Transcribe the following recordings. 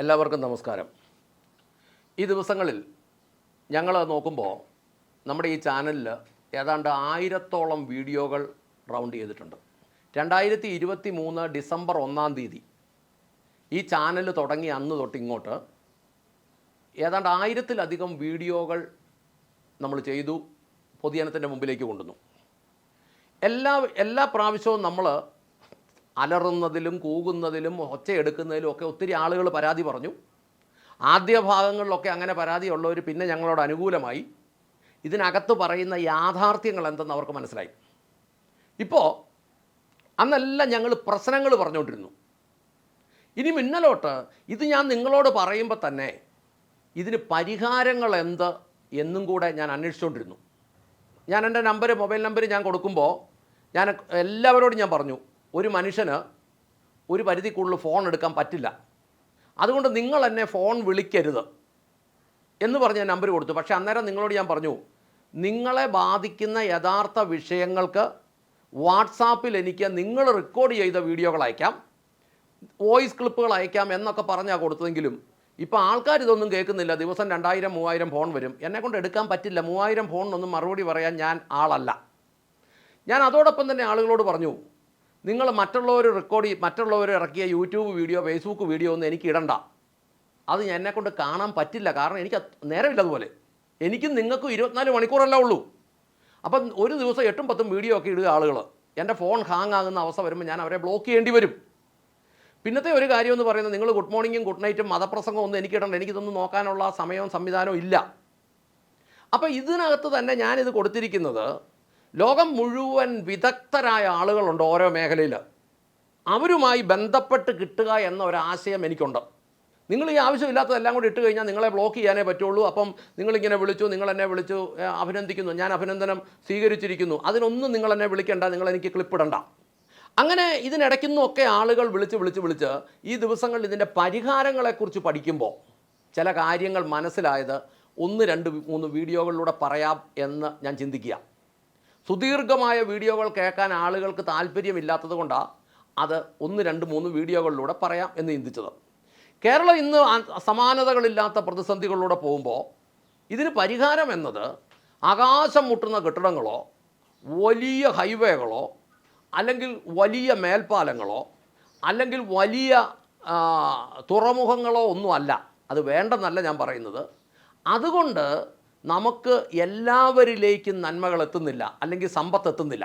എല്ലാവർക്കും നമസ്കാരം. ഈ ദിവസങ്ങളിൽ ഞങ്ങൾ നോക്കുമ്പോൾ നമ്മുടെ ഈ ചാനലിൽ ഏതാണ്ട് ആയിരത്തോളം വീഡിയോകൾ റൗണ്ട് ചെയ്തിട്ടുണ്ട്. രണ്ടായിരത്തി ഇരുപത്തി മൂന്ന് ഡിസംബർ ഒന്നാം തീയതി ഈ ചാനൽ തുടങ്ങി അന്ന് തൊട്ട് ഇങ്ങോട്ട് ഏതാണ്ട് ആയിരത്തിലധികം വീഡിയോകൾ നമ്മൾ ചെയ്തു പൊതുജനത്തിന്റെ മുമ്പിലേക്ക് കൊണ്ടുവന്നു. എല്ലാ എല്ലാ പ്രാവശ്യവും നമ്മൾ അലറുന്നതിലും കൂകുന്നതിലും ഒച്ചയെടുക്കുന്നതിലും ഒക്കെ ഒത്തിരി ആളുകൾ പരാതി പറഞ്ഞു. ആദ്യ ഭാഗങ്ങളിലൊക്കെ അങ്ങനെ പരാതിയുള്ളവർ പിന്നെ ഞങ്ങളോട് അനുകൂലമായി. ഇതിനകത്ത് പറയുന്ന യാഥാർത്ഥ്യങ്ങൾ എന്തെന്ന് അവർക്ക് മനസ്സിലായി. ഇപ്പോൾ അന്നെല്ലാം ഞങ്ങൾ പ്രശ്നങ്ങൾ പറഞ്ഞുകൊണ്ടിരുന്നു ഇനി മുന്നലോട്ട് ഇത് ഞാൻ നിങ്ങളോട് പറയുമ്പോൾ തന്നെ ഇതിന് പരിഹാരങ്ങൾ എന്ത് എന്നും കൂടെ ഞാൻ അന്വേഷിച്ചുകൊണ്ടിരുന്നു ഞാൻ എന്റെ നമ്പർ മൊബൈൽ നമ്പർ ഞാൻ കൊടുക്കുമ്പോൾ ഞാൻ എല്ലാവരോടും ഞാൻ പറഞ്ഞു. ഒരു മനുഷ്യന് ഒരു പരിധി കൂടുതൽ ഫോൺ എടുക്കാൻ പറ്റില്ല. അതുകൊണ്ട് നിങ്ങൾ എന്നെ ഫോൺ വിളിക്കരുത് എന്ന് പറഞ്ഞ് ഞാൻ നമ്പർ കൊടുത്തു. പക്ഷേ അന്നേരം നിങ്ങളോട് ഞാൻ പറഞ്ഞു നിങ്ങളെ ബാധിക്കുന്ന യഥാർത്ഥ വിഷയങ്ങൾക്ക് വാട്സാപ്പിൽ എനിക്ക് നിങ്ങൾ റെക്കോർഡ് ചെയ്ത വീഡിയോകൾ അയക്കാം വോയിസ് ക്ലിപ്പുകൾ അയക്കാം എന്നൊക്കെ പറഞ്ഞാൽ കൊടുത്തതെങ്കിലും ഇപ്പോൾ ആൾക്കാർ ഇതൊന്നും കേൾക്കുന്നില്ല. ദിവസം രണ്ടായിരം മൂവായിരം ഫോൺ വരും. എന്നെക്കൊണ്ട് എടുക്കാൻ പറ്റില്ല. മൂവായിരം ഫോണിനൊന്നും മറുപടി പറയാൻ ഞാൻ ആളല്ല. ഞാൻ അതോടൊപ്പം തന്നെ ആളുകളോട് പറഞ്ഞു നിങ്ങൾ മറ്റുള്ളവർ റെക്കോർഡ് മറ്റുള്ളവർ ഇറക്കിയ യൂട്യൂബ് വീഡിയോ ഫേസ്ബുക്ക് വീഡിയോ ഒന്നും എനിക്ക് ഇടണ്ട. അത് എന്നെ കൊണ്ട് കാണാൻ പറ്റില്ല. കാരണം എനിക്ക് നേരമില്ല അതുപോലെ. എനിക്കും നിങ്ങൾക്കും ഇരുപത്തിനാല് മണിക്കൂറല്ല ഉള്ളൂ. അപ്പം ഒരു ദിവസം എട്ടും പത്തും വീഡിയോ ഒക്കെ ഇടുക ആളുകൾ എന്റെ ഫോൺ ഹാങ് ആകുന്ന അവസ്ഥ വരുമ്പോൾ ഞാൻ അവരെ ബ്ലോക്ക് ചെയ്യേണ്ടി വരും. പിന്നത്തെ ഒരു കാര്യം എന്ന് പറയുന്നത് നിങ്ങൾ ഗുഡ് മോർണിംഗും ഗുഡ് നൈറ്റും മതപ്രസംഗം ഒന്നും എനിക്ക് ഇടണ്ട. എനിക്കിതൊന്നും നോക്കാനുള്ള സമയവും സംവിധാനവും ഇല്ല. അപ്പോൾ ഇതിനകത്ത് തന്നെ ഞാനിത് കൊടുത്തിരിക്കുന്നത് ലോകം മുഴുവൻ വിദഗ്ധരായ ആളുകളുണ്ട് ഓരോ മേഖലയിൽ. അവരുമായി ബന്ധപ്പെട്ട് കിട്ടുക എന്ന ഒരാശയം എനിക്കുണ്ട്. നിങ്ങൾ ഈ ആവശ്യമില്ലാത്തതെല്ലാം കൂടി ഇട്ട് കഴിഞ്ഞാൽ നിങ്ങളെ ബ്ലോക്ക് ചെയ്യാനേ പറ്റുള്ളൂ. അപ്പം നിങ്ങളിങ്ങനെ വിളിച്ചു നിങ്ങൾ എന്നെ വിളിച്ചു അഭിനന്ദിക്കുന്നു. ഞാൻ അഭിനന്ദനം സ്വീകരിച്ചിരിക്കുന്നു. അതിനൊന്നും നിങ്ങൾ എന്നെ വിളിക്കേണ്ട നിങ്ങൾ എനിക്ക് ക്ലിപ്പിടണ്ട. അങ്ങനെ ഇതിനിടയ്ക്കുന്നൊക്കെ ആളുകൾ വിളിച്ച് വിളിച്ച് വിളിച്ച് ഈ ദിവസങ്ങളിൽ ഇതിന്റെ പരിഹാരങ്ങളെക്കുറിച്ച് പഠിക്കുമ്പോൾ ചില കാര്യങ്ങൾ മനസ്സിലായത് ഒന്ന് രണ്ട് മൂന്ന് വീഡിയോകളിലൂടെ പറയാം എന്ന് ഞാൻ ചിന്തിക്കുക. സുദീർഘമായ വീഡിയോകൾ കേൾക്കാൻ ആളുകൾക്ക് താല്പര്യമില്ലാത്തത് കൊണ്ടാണ് അത് ഒന്ന് രണ്ട് മൂന്ന് വീഡിയോകളിലൂടെ പറയാം എന്ന് ചിന്തിച്ചത്. കേരളം ഇന്ന് സമാനതകളില്ലാത്ത പ്രതിസന്ധികളിലൂടെ പോകുമ്പോൾ ഇതിന് പരിഹാരം എന്നത് ആകാശം മുട്ടുന്ന കെട്ടിടങ്ങളോ വലിയ ഹൈവേകളോ അല്ലെങ്കിൽ വലിയ മേൽപ്പാലങ്ങളോ അല്ലെങ്കിൽ വലിയ തുറമുഖങ്ങളോ ഒന്നുമല്ല. അത് വേണ്ടെന്നല്ല ഞാൻ പറയുന്നത്. അതുകൊണ്ട് നമുക്ക് എല്ലാവരിലേക്കും നന്മകൾ എത്തുന്നില്ല അല്ലെങ്കിൽ സമ്പത്ത് എത്തുന്നില്ല.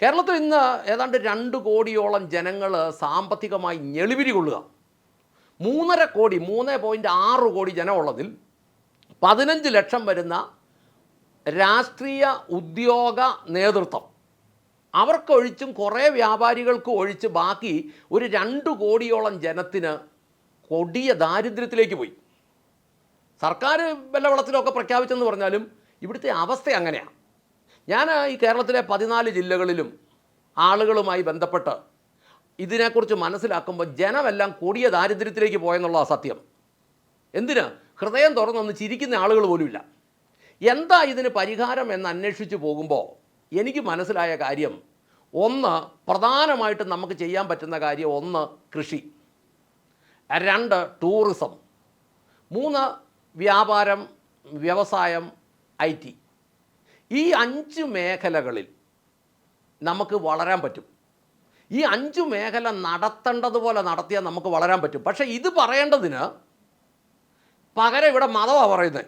കേരളത്തിൽ ഇന്ന് ഏതാണ്ട് രണ്ട് കോടിയോളം ജനങ്ങൾ സാമ്പത്തികമായി ഞെളിവിരി കൊള്ളുക. മൂന്നര കോടി മൂന്ന് പോയിന്റ് ആറ് കോടി ജനമുള്ളതിൽ പതിനഞ്ച് ലക്ഷം വരുന്ന രാഷ്ട്രീയ ഉദ്യോഗ നേതൃത്വം. അവർക്കൊഴിച്ചും കുറേ വ്യാപാരികൾക്ക് ഒഴിച്ച് ബാക്കി ഒരു രണ്ട് കോടിയോളം ജനത്തിന് കൊടിയ ദാരിദ്ര്യത്തിലേക്ക് പോയി. സർക്കാർ വല്ല വെള്ളത്തിലൊക്കെ പ്രഖ്യാപിച്ചെന്ന് പറഞ്ഞാലും ഇവിടുത്തെ അവസ്ഥ അങ്ങനെയാണ് ഞാൻ ഈ കേരളത്തിലെ പതിനാല് ജില്ലകളിലും ആളുകളുമായി ബന്ധപ്പെട്ട് ഇതിനെക്കുറിച്ച് മനസ്സിലാക്കുമ്പോൾ ജനമെല്ലാം കൊടിയ ദാരിദ്ര്യത്തിലേക്ക് പോയെന്നുള്ള സത്യം. എന്തിന്? ഹൃദയം തുറന്നൊന്ന് ചിരിക്കുന്ന ആളുകൾ പോലുമില്ല. എന്താ ഇതിന് പരിഹാരം എന്ന് അന്വേഷിച്ച് പോകുമ്പോൾ എനിക്ക് മനസ്സിലായ കാര്യം ഒന്ന് പ്രധാനമായിട്ട് നമുക്ക് ചെയ്യാൻ പറ്റുന്ന കാര്യം ഒന്ന് കൃഷി. രണ്ട് ടൂറിസം. മൂന്ന് വ്യാപാരം വ്യവസായം ഐ ടി ഈ അഞ്ച് മേഖലകളിൽ നമുക്ക് വളരാൻ പറ്റും. ഈ അഞ്ച് മേഖല നടത്തേണ്ടതുപോലെ നടത്തിയാൽ നമുക്ക് വളരാൻ പറ്റും. പക്ഷേ ഇത് പറയേണ്ടതിന് പകരം ഇവിടെ മതമാണ് പറയുന്നത്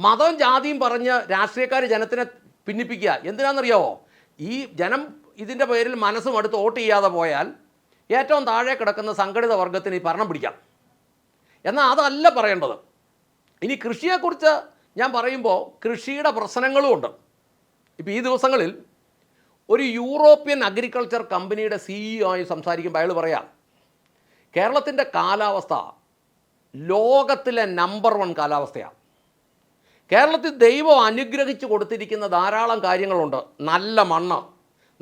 മതവും ജാതിയും പറഞ്ഞ് രാഷ്ട്രീയക്കാർ ജനത്തിനെ ഭിന്നിപ്പിക്കുക. എന്തിനാണെന്നറിയാവോ? ഈ ജനം ഇതിന്റെ പേരിൽ മനസ്സും അടുത്ത് വോട്ട് ചെയ്യാതെ പോയാൽ ഏറ്റവും താഴെ കിടക്കുന്ന സംഘടിത വർഗത്തിന് ഈ ഭരണം പിടിക്കാം. എന്നാൽ അതല്ല പറയേണ്ടത്. ഇനി കൃഷിയെക്കുറിച്ച് ഞാൻ പറയുമ്പോൾ കൃഷിയുടെ പ്രശ്നങ്ങളും ഉണ്ട്. ഇപ്പോൾ ഈ ദിവസങ്ങളിൽ ഒരു യൂറോപ്യൻ അഗ്രികൾച്ചർ കമ്പനിയുടെ സിഇഒ ആയി സംസാരിക്കുമ്പോൾ അയാൾ പറയാം കേരളത്തിന്റെ കാലാവസ്ഥ ലോകത്തിലെ നമ്പർ വൺ കാലാവസ്ഥയാണ് കേരളത്തിൽ ദൈവം അനുഗ്രഹിച്ചു കൊടുത്തിരിക്കുന്ന ധാരാളം കാര്യങ്ങളുണ്ട്. നല്ല മണ്ണ്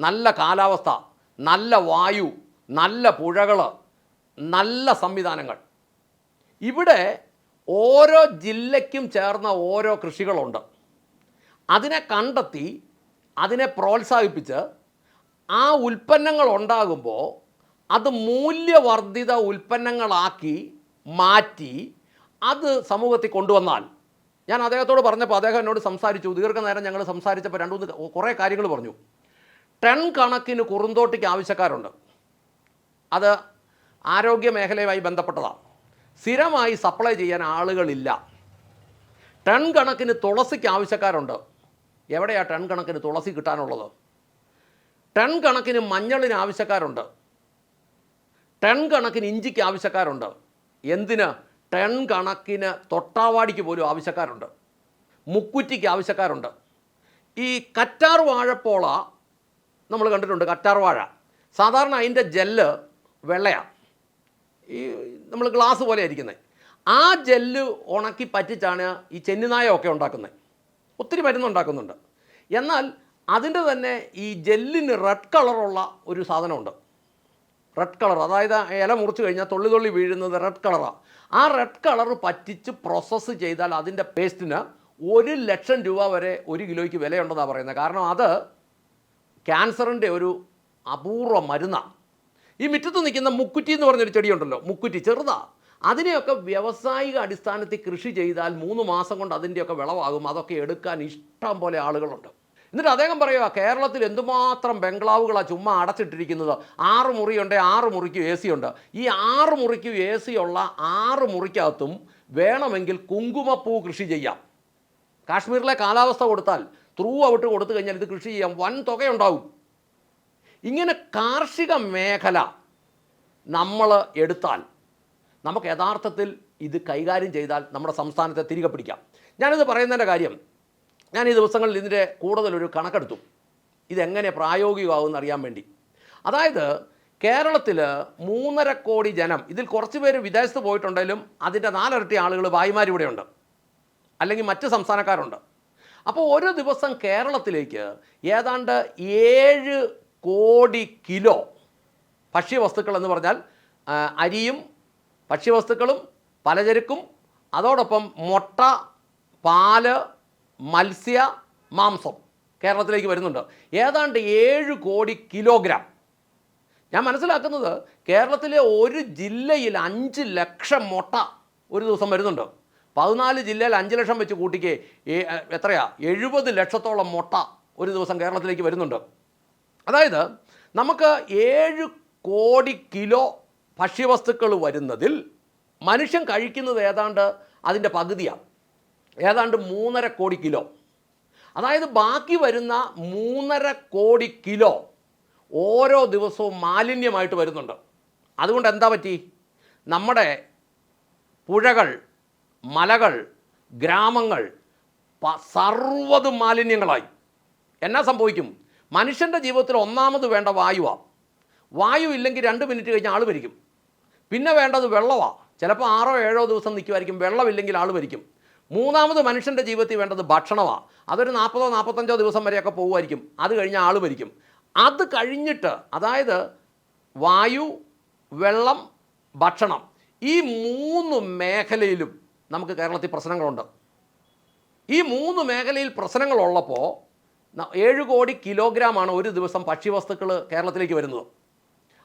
നല്ല കാലാവസ്ഥ നല്ല വായു നല്ല പുഴകൾ നല്ല സംവിധാനങ്ങൾ. ഇവിടെ ഓരോ ജില്ലയ്ക്കും ചേർന്ന ഓരോ കൃഷികളുണ്ട്. അതിനെ കണ്ടെത്തി അതിനെ പ്രോത്സാഹിപ്പിച്ച് ആ ഉൽപ്പന്നങ്ങൾ ഉണ്ടാകുമ്പോൾ അത് മൂല്യവർദ്ധിത ഉൽപ്പന്നങ്ങളാക്കി മാറ്റി അത് സമൂഹത്തിൽ കൊണ്ടുവന്നാൽ. ഞാൻ അദ്ദേഹത്തോട് പറഞ്ഞപ്പോൾ അദ്ദേഹം എന്നോട് സംസാരിച്ചു. ദീർഘനേരം ഞങ്ങൾ സംസാരിച്ചപ്പോൾ രണ്ട് മൂന്ന് കുറേ കാര്യങ്ങൾ പറഞ്ഞു. ടൺ കണക്കിന് കുറുന്തോട്ടിക്ക് ആവശ്യക്കാരുണ്ട്. അത് ആരോഗ്യ മേഖലയുമായി ബന്ധപ്പെട്ടതാണ്. സ്ഥിരമായി സപ്ലൈ ചെയ്യാൻ ആളുകളില്ല. ടൺ കണക്കിന് തുളസിക്ക് ആവശ്യക്കാരുണ്ട്. എവിടെയാണ് ടൺ കണക്കിന് തുളസി കിട്ടാനുള്ളത്? ടൺ കണക്കിന് മഞ്ഞളിന് ആവശ്യക്കാരുണ്ട്. ടൺ കണക്കിന് ഇഞ്ചിക്ക് ആവശ്യക്കാരുണ്ട്. എന്തിന്? ടൺ കണക്കിന് തൊട്ടാവാടിക്ക് പോലും ആവശ്യക്കാരുണ്ട്. മുക്കുറ്റിക്ക് ആവശ്യക്കാരുണ്ട്. ഈ കറ്റാർ വാഴപ്പോള നമ്മൾ കണ്ടിട്ടുണ്ട് കറ്റാർ വാഴ. സാധാരണ അതിന്റെ ജെല്ല് വെള്ളയാണ് ഈ നമ്മൾ ഗ്ലാസ് പോലെ ഇരിക്കുന്നത് ആ ജെല്ല് ഉണക്കി പറ്റിച്ചാണ് ഈ ചെന്നിനായൊക്കെ ഉണ്ടാക്കുന്നത് ഒത്തിരി മരുന്ന് ഉണ്ടാക്കുന്നുണ്ട്. എന്നാൽ അതിന്റെ തന്നെ ഈ ജെല്ലിന് റെഡ് കളറുള്ള ഒരു സാധനമുണ്ട്. റെഡ് കളർ അതായത് ഇല മുറിച്ച് കഴിഞ്ഞാൽ തൊള്ളി തൊള്ളി വീഴുന്നത് റെഡ് കളറാണ് ആ. റെഡ് കളർ പറ്റിച്ച് പ്രോസസ്സ് ചെയ്താൽ അതിന്റെ പേസ്റ്റിന് ഒരു ലക്ഷം രൂപ വരെ ഒരു കിലോയ്ക്ക് വിലയുണ്ടെന്നാണ് പറയുന്നത് കാരണം അത് ക്യാൻസറിന്റെ ഒരു അപൂർവ മരുന്നാണ് ഈ മുറ്റത്ത് നിൽക്കുന്ന മുക്കുറ്റി എന്ന് പറഞ്ഞൊരു ചെടിയുണ്ടല്ലോ മുക്കുറ്റി ചെറുതാ. അതിനെയൊക്കെ വ്യാവസായിക അടിസ്ഥാനത്തിൽ കൃഷി ചെയ്താൽ മൂന്ന് മാസം കൊണ്ട് അതിന്റെയൊക്കെ വിളവാകും. അതൊക്കെ എടുക്കാൻ ഇഷ്ടം പോലെ ആളുകളുണ്ട്. എന്നിട്ട് അദ്ദേഹം പറയുക കേരളത്തിൽ എന്തുമാത്രം ബംഗ്ലാവുകളാണ് ചുമ്മാ അടച്ചിട്ടിരിക്കുന്നത്. ആറ് മുറിയുണ്ട് ആറ് മുറിക്കും എ സി ഉണ്ട്. ഈ ആറ് മുറിക്കും എ സി ഉള്ള ആറ് മുറിക്കകത്തും വേണമെങ്കിൽ കുങ്കുമപ്പൂ കൃഷി ചെയ്യാം. കാശ്മീരിലെ കാലാവസ്ഥ കൊടുത്താൽ ത്രൂ ഔട്ട് കൊടുത്തു കഴിഞ്ഞാൽ ഇത് കൃഷി ചെയ്യാം. വൻ തുകയുണ്ടാവും. ഇങ്ങനെ കാർഷിക മേഖല നമ്മൾ എടുത്താൽ നമുക്ക് യഥാർത്ഥത്തിൽ ഇത് കൈകാര്യം ചെയ്താൽ നമ്മുടെ സംസ്ഥാനത്തെ തിരികെ പിടിക്കാം. ഞാനിത് പറയുന്നതിന്റെ കാര്യം ഞാൻ ഈ ദിവസങ്ങളിൽ ഇതിന്റെ കൂടുതലൊരു കണക്കെടുത്തു. ഇതെങ്ങനെ പ്രായോഗികമാകുമെന്ന് അറിയാൻ വേണ്ടി. അതായത് കേരളത്തിൽ മൂന്നര കോടി ജനം ഇതിൽ കുറച്ച് പേര് വിദേശത്ത് പോയിട്ടുണ്ടെങ്കിലും അതിന്റെ നാലിരട്ടി ആളുകൾ ഇവിടെയുണ്ട്. അല്ലെങ്കിൽ മറ്റ് സംസ്ഥാനക്കാരുണ്ട്. അപ്പോൾ ഓരോ ദിവസം കേരളത്തിലേക്ക് ഏതാണ്ട് ഏഴ് കോടി കിലോ ഭക്ഷ്യവസ്തുക്കൾ എന്ന് പറഞ്ഞാൽ അരിയും ഭക്ഷ്യവസ്തുക്കളും പലചരക്കും അതോടൊപ്പം മുട്ട പാൽ മത്സ്യ മാംസം കേരളത്തിലേക്ക് വരുന്നുണ്ട്. ഏതാണ്ട് ഏഴ് കോടി കിലോഗ്രാം. ഞാൻ മനസ്സിലാക്കുന്നത് കേരളത്തിലെ ഒരു ജില്ലയിൽ അഞ്ച് ലക്ഷം മുട്ട ഒരു ദിവസം വരുന്നുണ്ട്. പതിനാല് ജില്ലയിൽ അഞ്ച് ലക്ഷം വെച്ച് കൂട്ടിക്ക് എത്രയാ? എഴുപത് ലക്ഷത്തോളം മുട്ട ഒരു ദിവസം കേരളത്തിലേക്ക് വരുന്നുണ്ട്. അതായത് നമുക്ക് ഏഴ് കോടി കിലോ ഭക്ഷ്യവസ്തുക്കൾ വരുന്നതിൽ മനുഷ്യൻ കഴിക്കുന്നത് ഏതാണ്ട് അതിന്റെ പകുതിയാണ്. ഏതാണ്ട് മൂന്നര കോടി കിലോ. അതായത് ബാക്കി വരുന്ന മൂന്നര കോടി കിലോ ഓരോ ദിവസവും മാലിന്യമായിട്ട് വരുന്നുണ്ട്. അതുകൊണ്ട് എന്താ പറ്റി? നമ്മുടെ പുഴകൾ മലകൾ ഗ്രാമങ്ങൾ സർവതും മാലിന്യങ്ങളായി. എന്നാ സംഭവിക്കും? മനുഷ്യന്റെ ജീവിതത്തിൽ ഒന്നാമത് വേണ്ട വായുവാണ് വായു ഇല്ലെങ്കിൽ രണ്ട് മിനിറ്റ് കഴിഞ്ഞ് ആൾ മരിക്കും. പിന്നെ വേണ്ടത് വെള്ളമാണ് ചിലപ്പോൾ ആറോ ഏഴോ ദിവസം നിൽക്കുമായിരിക്കും വെള്ളമില്ലെങ്കിൽ ആൾ മരിക്കും. മൂന്നാമത് മനുഷ്യന്റെ ജീവിതത്തിൽ വേണ്ടത് ഭക്ഷണമാണ് അതൊരു നാൽപ്പതോ നാൽപ്പത്തഞ്ചോ ദിവസം വരെയൊക്കെ പോകുമായിരിക്കും അത് കഴിഞ്ഞാൽ ആൾ മരിക്കും. അത് കഴിഞ്ഞിട്ട് അതായത് വായു വെള്ളം ഭക്ഷണം ഈ മൂന്ന് മേഖലയിലും നമുക്ക് കേരളത്തിൽ പ്രശ്നങ്ങളുണ്ട്. ഈ മൂന്ന് മേഖലയിൽ പ്രശ്നങ്ങളുള്ളപ്പോൾ ഏഴ് കോടി കിലോഗ്രാമാണ് ഒരു ദിവസം ഭക്ഷ്യവസ്തുക്കൾ കേരളത്തിലേക്ക് വരുന്നത്.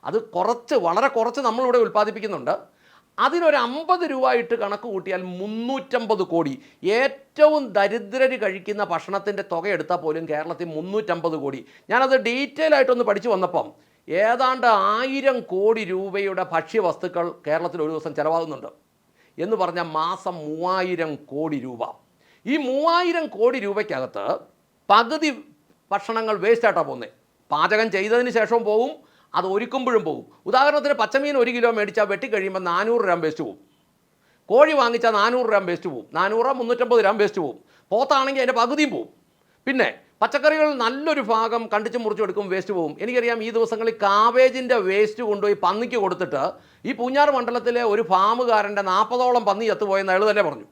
അത് കുറച്ച് വളരെ കുറച്ച് നമ്മളിവിടെ ഉൽപ്പാദിപ്പിക്കുന്നുണ്ട്. അതിനൊരു അമ്പത് രൂപ ഇട്ട് കണക്ക് കൂട്ടിയാൽ മുന്നൂറ്റമ്പത് കോടി. ഏറ്റവും ദരിദ്രർ കഴിക്കുന്ന ഭക്ഷണത്തിന്റെ തുക എടുത്താൽ പോലും കേരളത്തിൽ മുന്നൂറ്റമ്പത് കോടി. ഞാനത് ഡീറ്റെയിൽ ആയിട്ടൊന്ന് പഠിച്ചു വന്നപ്പം ഏതാണ്ട് ആയിരം കോടി രൂപയുടെ ഭക്ഷ്യവസ്തുക്കൾ കേരളത്തിൽ ഒരു ദിവസം ചിലവാകുന്നുണ്ട് എന്ന് പറഞ്ഞാൽ മാസം മൂവായിരം കോടി രൂപ. ഈ മൂവായിരം കോടി രൂപയ്ക്കകത്ത് പകുതി ഭക്ഷണങ്ങൾ വേസ്റ്റായിട്ടാണ് പോകുന്നത് പാചകം ചെയ്തതിന് ശേഷവും പോകും അത് ഒരുക്കുമ്പോഴും പോകും ഉദാഹരണത്തിന് പച്ചമീൻ ഒരു കിലോ മേടിച്ചാൽ വെട്ടിക്കഴിയുമ്പോൾ നാനൂറ് ഗ്രാം വേസ്റ്റ് പോകും കോഴി വാങ്ങിച്ചാൽ നാനൂറ് ഗ്രാം വേസ്റ്റ് പോകും നാനൂറ് മുന്നൂറ്റമ്പത് ഗ്രാം വേസ്റ്റ് പോകും പോത്താണെങ്കിൽ അതിന്റെ പകുതിയും പോകും പിന്നെ പച്ചക്കറികൾ നല്ലൊരു ഭാഗം കണ്ടിച്ച് മുറിച്ചെടുക്കും വേസ്റ്റ് പോകും എനിക്കറിയാം ഈ ദിവസങ്ങളിൽ കാവേജിന്റെ വേസ്റ്റ് കൊണ്ടുപോയി പന്നിക്ക് കൊടുത്തിട്ട് ഈ പൂഞ്ഞാർ മണ്ഡലത്തിലെ ഒരു ഫാമുകാരന്റെ നാൽപ്പതോളം പന്നി ചത്തുപോയെന്ന് അയാൾ തന്നെ പറഞ്ഞു.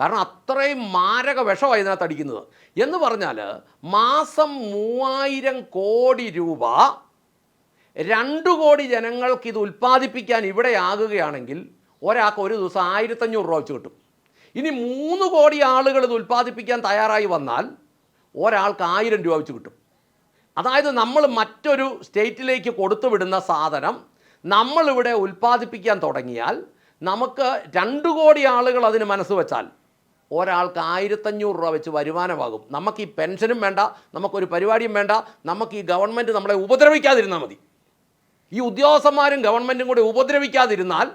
കാരണം അത്രയും മാരക വിഷമായി ഇതിനകത്ത് അടിക്കുന്നത്. എന്ന് പറഞ്ഞാൽ മാസം മൂവായിരം കോടി രൂപ രണ്ട് കോടി ജനങ്ങൾക്ക് ഇത് ഉൽപ്പാദിപ്പിക്കാൻ ഇവിടെ ആകുകയാണെങ്കിൽ ഒരാൾക്ക് ഒരു ദിവസം ആയിരത്തഞ്ഞൂറ് രൂപ വെച്ച് കിട്ടും. ഇനി മൂന്ന് കോടി ആളുകൾ ഇത് ഉൽപ്പാദിപ്പിക്കാൻ തയ്യാറായി വന്നാൽ ഒരാൾക്ക് ആയിരം രൂപ വെച്ച് കിട്ടും. അതായത് നമ്മൾ മറ്റൊരു സ്റ്റേറ്റിലേക്ക് കൊടുത്തു വിടുന്ന സാധനം നമ്മളിവിടെ ഉൽപ്പാദിപ്പിക്കാൻ തുടങ്ങിയാൽ നമുക്ക് രണ്ട് കോടി ആളുകൾ അതിന് മനസ്സ് വെച്ചാൽ ഒരാൾക്ക് ആയിരത്തഞ്ഞൂറ് രൂപ വെച്ച് വരുമാനമാകും. നമുക്ക് ഈ പെൻഷനും വേണ്ട നമുക്കൊരു പരിപാടിയും വേണ്ട നമുക്ക് ഈ ഗവൺമെന്റ് നമ്മളെ ഉപദ്രവിക്കാതിരുന്നാൽ മതി. ഈ ഉദ്യോഗസ്ഥന്മാരും ഗവൺമെന്റും കൂടി ഉപദ്രവിക്കാതിരുന്നാൽ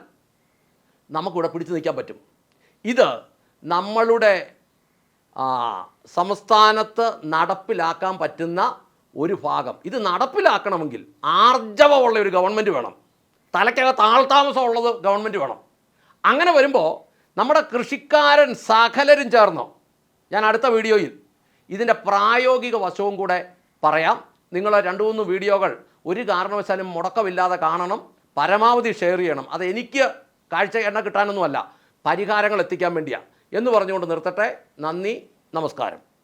നമുക്കിവിടെ പിടിച്ചു നിൽക്കാൻ പറ്റും. ഇത് നമ്മളുടെ സംസ്ഥാനത്ത് നടപ്പിലാക്കാൻ പറ്റുന്ന ഒരു ഭാഗം. ഇത് നടപ്പിലാക്കണമെങ്കിൽ ആർജവമുള്ള ഒരു ഗവൺമെന്റ് വേണം. തലയ്ക്കകത്ത് ആൾതാമസമുള്ളത് ഗവൺമെന്റ് വേണം. അങ്ങനെ വരുമ്പോൾ നമ്മുടെ കൃഷിക്കാരൻ സകലരും ചേർന്നോ? ഞാൻ അടുത്ത വീഡിയോയിൽ ഇതിന്റെ പ്രായോഗിക വശവും കൂടെ പറയാം. നിങ്ങൾ രണ്ട് മൂന്ന് വീഡിയോകൾ ഒരു കാരണവശാലും മുടക്കമില്ലാതെ കാണണം പരമാവധി ഷെയർ ചെയ്യണം. അത് എനിക്ക് കാഴ്ച എണ്ണ കിട്ടാനൊന്നുമല്ല പരിഹാരങ്ങൾ എത്തിക്കാൻ വേണ്ടിയാണ്. എന്ന് പറഞ്ഞുകൊണ്ട് നിർത്തട്ടെ. നന്ദി നമസ്കാരം.